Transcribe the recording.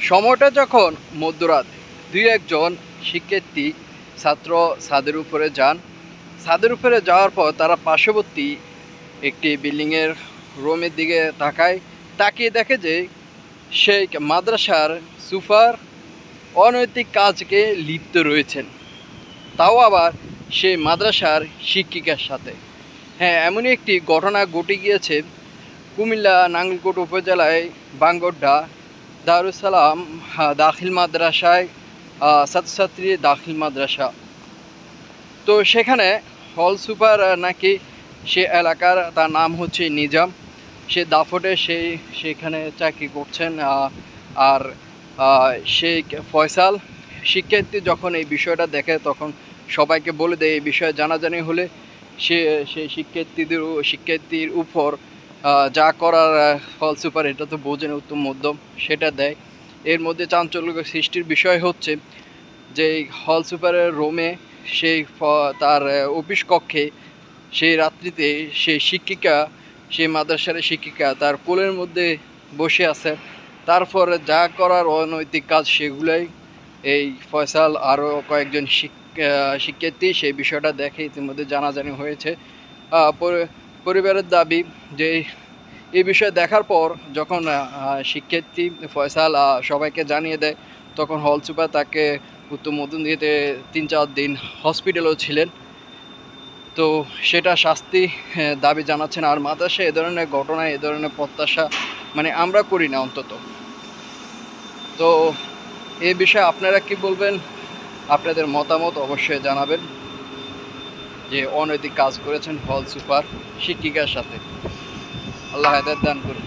সময়টা যখন মধ্যরাত, দুই একজন শিক্ষার্থী ছাত্র ছাদের উপরে যান। ছাদের উপরে যাওয়ার পর তারা পার্শ্ববর্তী একটি বিল্ডিংয়ের রুমের দিকে তাকায়। তাকিয়ে দেখে যে সেই মাদ্রাসার সুপার অনৈতিক কাজকে লিপ্ত রয়েছেন। তাও আবার সেই মাদ্রাসার শিক্ষিকার সাথে। হ্যাঁ এমনই একটি ঘটনা ঘটে গিয়েছে কুমিল্লা নাঙ্গলকোট উপজেলায় বাঙ্গড্ডা দারুসালাম দাখিল মাদ্রাসায় ছাত্রছাত্রী দাখিল মাদ্রাসা। তো সেখানে হল সুপার নাকি সে এলাকার, তার নাম হচ্ছে নিজাম। সে দাফটে সেই সেখানে চাকরি করছেন আর সেই ফয়সাল। শিক্ষার্থী যখন এই বিষয়টা দেখে, তখন সবাইকে বলে দেয়, এই বিষয়ে জানাজানি হলে সে সেই শিক্ষার্থীদের শিক্ষার্থীর উপর যা করার ফল সুপার, এটা তো বোঝেন উত্তম মধ্যম, সেটা দেয়। এর মধ্যে চাঞ্চল্য সৃষ্টির বিষয় হচ্ছে যে হল সুপারের রোমে সেই তার অফিস কক্ষে সেই রাত্রিতে সেই শিক্ষিকা, সেই মাদ্রাসার শিক্ষিকা তার কোলের মধ্যে বসে আছে। তারপরে যা করার অনৈতিক কাজ সেগুলোই এই ফয়সাল আরও কয়েকজন শিক- শিক্ষার্থী সেই বিষয়টা দেখে ইতিমধ্যে জানাজানি হয়েছে। পরি- পরিবারের দাবি যে এই বিষয়ে দেখার পর যখন শিক্ষার্থী ফয়সাল সবাইকে জানিয়ে দেয়, তখন হল সুপার তাকে উত্তম মধ্যম দিতে তিন চার দিন হসপিটালেও ছিলেন। তো সেটা শাস্তি দাবি জানাচ্ছেন। আর মাদ্রাসা এ ধরনের ঘটনা, এ ধরনের প্রত্যাশা মানে আমরা করি না অন্তত। তো এ বিষয়ে আপনারা কি বলবেন? আপনাদের মতামত অবশ্যই জানাবেন। যে অনৈতিক কাজ করেছেন হল সুপার শিক্ষিকার সাথে। আল্লাহ হায়দার দান করুন।